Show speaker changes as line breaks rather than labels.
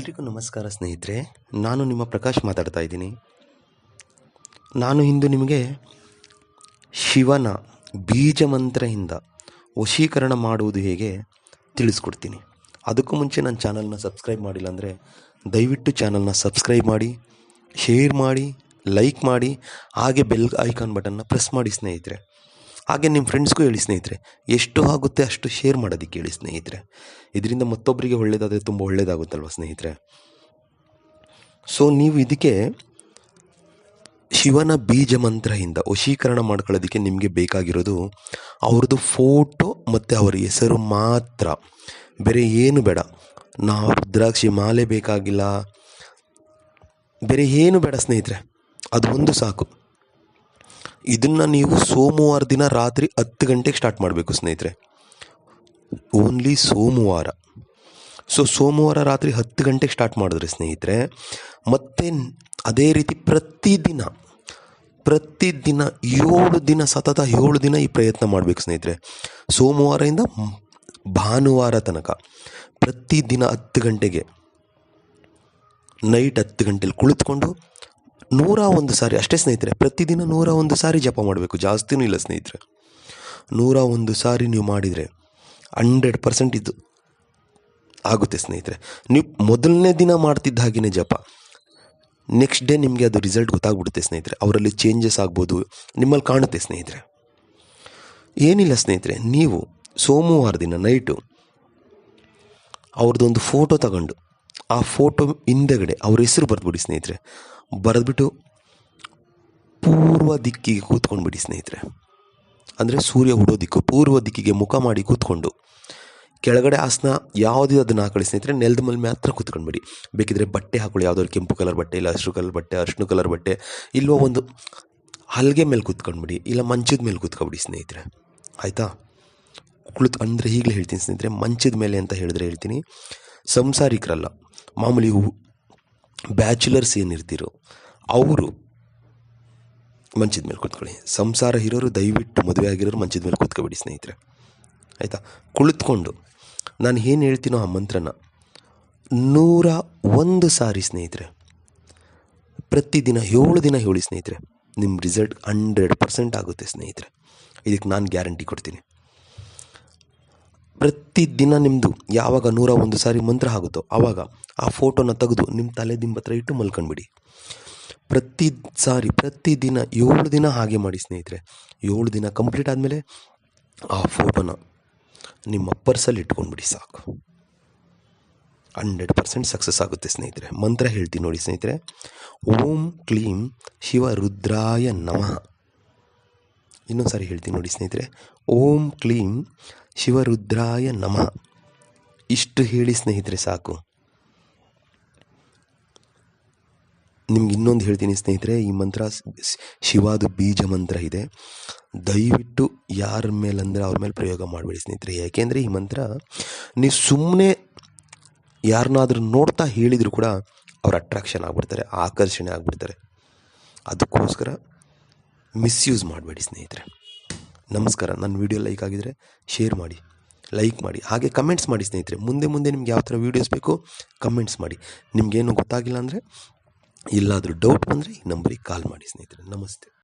ಎಲ್ರಿಗೂ ನಮಸ್ಕಾರ ಸ್ನೇಹಿತರೆ, ನಾನು ನಿಮ್ಮ ಪ್ರಕಾಶ್ ಮಾತಾಡ್ತಾ ಇದ್ದೀನಿ. ನಾನು ಇಂದು ನಿಮಗೆ ಶಿವನ ಬೀಜ ಮಂತ್ರದಿಂದ ವಶೀಕರಣ ಮಾಡುವುದು ಹೇಗೆ ತಿಳಿಸ್ಕೊಡ್ತೀನಿ. ಅದಕ್ಕೂ ಮುಂಚೆ ನನ್ನ ಚಾನಲ್ನ ಸಬ್ಸ್ಕ್ರೈಬ್ ಮಾಡಿಲ್ಲ ಅಂದರೆ ದಯವಿಟ್ಟು ಚಾನಲ್ನ ಸಬ್ಸ್ಕ್ರೈಬ್ ಮಾಡಿ, ಶೇರ್ ಮಾಡಿ, ಲೈಕ್ ಮಾಡಿ, ಹಾಗೆ ಬೆಲ್ ಐಕಾನ್ ಬಟನ್ನ ಪ್ರೆಸ್ ಮಾಡಿ ಸ್ನೇಹಿತರೆ. ಹಾಗೆ ನಿಮ್ಮ ಫ್ರೆಂಡ್ಸ್ಗೂ ಹೇಳಿ ಸ್ನೇಹಿತರೆ, ಎಷ್ಟು ಆಗುತ್ತೆ ಅಷ್ಟು ಶೇರ್ ಮಾಡೋದಕ್ಕೆ ಹೇಳಿ ಸ್ನೇಹಿತರೆ. ಇದರಿಂದ ಮತ್ತೊಬ್ಬರಿಗೆ ಒಳ್ಳೆಯದಾದರೆ ತುಂಬ ಒಳ್ಳೆಯದಾಗುತ್ತಲ್ವ ಸ್ನೇಹಿತರೆ? ಸೊ ನೀವು ಇದಕ್ಕೆ ಶಿವನ ಬೀಜ ಮಂತ್ರದಿಂದ ವಶೀಕರಣ ಮಾಡ್ಕೊಳ್ಳೋದಕ್ಕೆ ನಿಮಗೆ ಬೇಕಾಗಿರೋದು ಅವ್ರದ್ದು ಫೋಟೋ ಮತ್ತು ಅವರ ಹೆಸರು ಮಾತ್ರ. ಬೇರೆ ಏನು ಬೇಡ. ನಾವು ರುದ್ರಾಕ್ಷಿ ಮಾಲೆ ಬೇಕಾಗಿಲ್ಲ. ಬೇರೆ ಏನು ಬೇಡ ಸ್ನೇಹಿತರೆ. ಅದು ಒಂದು ಸಾಕು. ಇದನ್ನು ನೀವು ಸೋಮವಾರ ದಿನ ರಾತ್ರಿ ಹತ್ತು ಗಂಟೆಗೆ ಸ್ಟಾರ್ಟ್ ಮಾಡಬೇಕು ಸ್ನೇಹಿತರೆ. ಓನ್ಲಿ ಸೋಮವಾರ. ಸೊ ಸೋಮವಾರ ರಾತ್ರಿ ಹತ್ತು ಗಂಟೆಗೆ ಸ್ಟಾರ್ಟ್ ಮಾಡಿದ್ರೆ ಸ್ನೇಹಿತರೆ, ಮತ್ತೆ ಅದೇ ರೀತಿ ಪ್ರತಿದಿನ ಪ್ರತಿದಿನ ಏಳು ದಿನ, ಸತತ ಏಳು ದಿನ ಈ ಪ್ರಯತ್ನ ಮಾಡಬೇಕು ಸ್ನೇಹಿತರೆ. ಸೋಮವಾರದಿಂದ ಭಾನುವಾರ ತನಕ, ಪ್ರತಿದಿನ ಹತ್ತು ಗಂಟೆಗೆ ನೈಟ್ ಹತ್ತು ಗಂಟೆಲಿ ಕುಳಿತುಕೊಂಡು ನೂರ ಒಂದು ಸಾರಿ, ಅಷ್ಟೇ ಸ್ನೇಹಿತರೆ, ಪ್ರತಿದಿನ ನೂರ ಒಂದು ಸಾರಿ ಜಪ ಮಾಡಬೇಕು, ಜಾಸ್ತಿನೂ ಇಲ್ಲ ಸ್ನೇಹಿತರೆ. ನೂರ ಒಂದು ಸಾರಿ ನೀವು ಮಾಡಿದರೆ ಹಂಡ್ರೆಡ್ ಪರ್ಸೆಂಟ್ ಇದು ಆಗುತ್ತೆ ಸ್ನೇಹಿತರೆ. ನೀವು ಮೊದಲನೇ ದಿನ ಮಾಡ್ತಿದ್ದ ಹಾಗೆಯೇ ಜಪ, ನೆಕ್ಸ್ಟ್ ಡೇ ನಿಮಗೆ ಅದು ರಿಸಲ್ಟ್ ಗೊತ್ತಾಗ್ಬಿಡುತ್ತೆ ಸ್ನೇಹಿತರೆ. ಅವರಲ್ಲಿ ಚೇಂಜಸ್ ಆಗ್ಬೋದು, ನಿಮ್ಮಲ್ಲಿ ಕಾಣುತ್ತೆ ಸ್ನೇಹಿತರೆ. ಏನಿಲ್ಲ ಸ್ನೇಹಿತರೆ, ನೀವು ಸೋಮವಾರ ದಿನ ನೈಟು ಅವ್ರದ್ದೊಂದು ಫೋಟೋ ತಗೊಂಡು, ಆ ಫೋಟೋ ಹಿಂದೆಗಡೆ ಅವ್ರ ಹೆಸರು ಬರೆದ್ಬಿಡಿ ಸ್ನೇಹಿತರೆ. ಬರೆದ್ಬಿಟ್ಟು ಪೂರ್ವ ದಿಕ್ಕಿಗೆ ಕೂತ್ಕೊಂಡ್ಬಿಡಿ ಸ್ನೇಹಿತರೆ. ಅಂದರೆ ಸೂರ್ಯ ಹುಡೋ ದಿಕ್ಕು, ಪೂರ್ವ ದಿಕ್ಕಿಗೆ ಮುಖ ಮಾಡಿ ಕೂತ್ಕೊಂಡು ಕೆಳಗಡೆ ಆಸನ ಯಾವುದೇ ಅದನ್ನು ಹಾಕೊಳ್ಳಿ ಸ್ನೇಹಿತರೆ, ನೆಲದ ಮೇಲೆ ಮಾತ್ರ ಕೂತ್ಕೊಂಡ್ಬಿಡಿ. ಬೇಕಿದ್ರೆ ಬಟ್ಟೆ ಹಾಕೊಳ್ಳಿ ಯಾವುದಾದ್ರು ಕೆಂಪು ಕಲರ್ ಬಟ್ಟೆ, ಇಲ್ಲ ಹಸಿರು ಕಲರ್ ಬಟ್ಟೆ ಅರ್ಶಿಣ ಕಲರ್ ಬಟ್ಟೆ ಇಲ್ಲವೋ ಒಂದು ಹಲ್ಗೆ ಮೇಲೆ ಕೂತ್ಕೊಂಡ್ಬಿಡಿ, ಇಲ್ಲ ಮಂಚದ ಮೇಲೆ ಕೂತ್ಕೊಬಿಡಿ ಸ್ನೇಹಿತರೆ. ಆಯಿತಾ? ಕುಳಿತು ಅಂದರೆ ಈಗಲೇ ಹೇಳ್ತೀನಿ ಸ್ನೇಹಿತರೆ, ಮಂಚದ ಮೇಲೆ ಅಂತ ಹೇಳಿದ್ರೆ ಹೇಳ್ತೀನಿ, ಸಂಸಾರಿಕರಲ್ಲ, ಮಾಮೂಲಿ ಬ್ಯಾಚುಲರ್ಸ್ ಏನಿರ್ತೀರೋ ಅವರು ಮಂಚದ ಮೇಲೆ ಕೂತ್ಕೊಳ್ಳಿ. ಸಂಸಾರ ಇರೋರು ದಯವಿಟ್ಟು ಮದುವೆ ಆಗಿರೋರು ಮಂಚದ ಮೇಲೆ ಕೂತ್ಕೊಬೇಡಿ, ಸ್ನೇಹಿತರೆ. ಆಯಿತಾ? ಕುಳಿತುಕೊಂಡು ನಾನು ಏನು ಹೇಳ್ತೀನೋ ಆ ಮಂತ್ರನ ನೂರ ಒಂದು ಸಾರಿ ಸ್ನೇಹಿತರೆ, ಪ್ರತಿದಿನ ಏಳು ದಿನ ಹೇಳಿ ಸ್ನೇಹಿತರೆ ನಿಮ್ಮ ರಿಸಲ್ಟ್ ಹಂಡ್ರೆಡ್ ಪರ್ಸೆಂಟ್ ಆಗುತ್ತೆ ಸ್ನೇಹಿತರೆ. ಇದಕ್ಕೆ ನಾನು ಗ್ಯಾರಂಟಿ ಕೊಡ್ತೀನಿ. ಪ್ರತಿದಿನ ನಿಮ್ಮದು ಯಾವಾಗ ನೂರ ಒಂದು ಸಾರಿ ಮಂತ್ರ ಆಗುತ್ತೋ ಆವಾಗ ಆ ಫೋಟೋನ ತೆಗೆದು ನಿಮ್ಮ ತಲೆ ದಿಂಬತ್ರ ಇಟ್ಟು ಮಲ್ಕೊಂಡ್ಬಿಡಿ. ಪ್ರತಿ ಸಾರಿ ಪ್ರತಿದಿನ ಏಳು ದಿನ ಹಾಗೆ ಮಾಡಿ ಸ್ನೇಹಿತರೆ. ಏಳು ದಿನ ಕಂಪ್ಲೀಟ್ ಆದಮೇಲೆ ಆ ಫೋಟೋನ ನಿಮ್ಮ ಪರ್ಸಲ್ಲಿ ಇಟ್ಕೊಂಡ್ಬಿಡಿ ಸಾಕು. ಹಂಡ್ರೆಡ್ ಪರ್ಸೆಂಟ್ ಸಕ್ಸಸ್ ಆಗುತ್ತೆ ಸ್ನೇಹಿತರೆ. ಮಂತ್ರ ಹೇಳ್ತೀನಿ ನೋಡಿ ಸ್ನೇಹಿತರೆ. ಓಂ ಕ್ಲೀಂ ಶಿವ ರುದ್ರಾಯ ನಮಃ. ಇನ್ನೊಂದು ಸಾರಿ ಹೇಳ್ತೀನಿ ನೋಡಿ ಸ್ನೇಹಿತರೆ, ಓಂ ಕ್ಲೀಂ ಶಿವರುದ್ರಾಯ ನಮಃ. ಇಷ್ಟು ಹೇಳಿ ಸ್ನೇಹಿತರೆ ಸಾಕು. ನಿಮ್ಗೆ ಇನ್ನೊಂದು ಹೇಳ್ತೀನಿ ಸ್ನೇಹಿತರೆ, ಈ ಮಂತ್ರ ಶಿವಾದು ಬೀಜ ಮಂತ್ರ ಇದೆ. ದಯವಿಟ್ಟು ಯಾರ ಮೇಲಂದ್ರೆ ಅವ್ರ ಮೇಲೆ ಪ್ರಯೋಗ ಮಾಡಬೇಡಿ ಸ್ನೇಹಿತರೆ. ಯಾಕೆಂದರೆ ಈ ಮಂತ್ರ ನೀವು ಸುಮ್ಮನೆ ಯಾರನ್ನಾದ್ರೂ ನೋಡ್ತಾ ಹೇಳಿದರೂ ಕೂಡ ಅವ್ರು ಅಟ್ರಾಕ್ಷನ್ ಆಗಿಬಿಡ್ತಾರೆ, ಆಕರ್ಷಣೆ ಆಗಿಬಿಡ್ತಾರೆ. ಅದಕ್ಕೋಸ್ಕರ ಮಿಸ್ಯೂಸ್ ಮಾಡಬೇಡಿ ಸ್ನೇಹಿತರೆ. ನಮಸ್ಕಾರ. ನನ್ನ ವಿಡಿಯೋ ಲೈಕ್ ಆಗಿದರೆ ಶೇರ್ ಮಾಡಿ, ಲೈಕ್ ಮಾಡಿ, ಹಾಗೆ ಕಮೆಂಟ್ಸ್ ಮಾಡಿ ಸ್ನೇಹಿತರೆ. ಮುಂದೆ ಮುಂದೆ ನಿಮ್ಗೆ ಯಾವ ಥರ ವೀಡಿಯೋಸ್ ಬೇಕು ಕಮೆಂಟ್ಸ್ ಮಾಡಿ. ನಿಮಗೇನು ಗೊತ್ತಾಗಿಲ್ಲ ಅಂದರೆ ಎಲ್ಲಾದರೂ ಡೌಟ್ ಬಂದರೆ ಈ ನಂಬರಿಗೆ ಕಾಲ್ ಮಾಡಿ ಸ್ನೇಹಿತರೆ. ನಮಸ್ತೆ.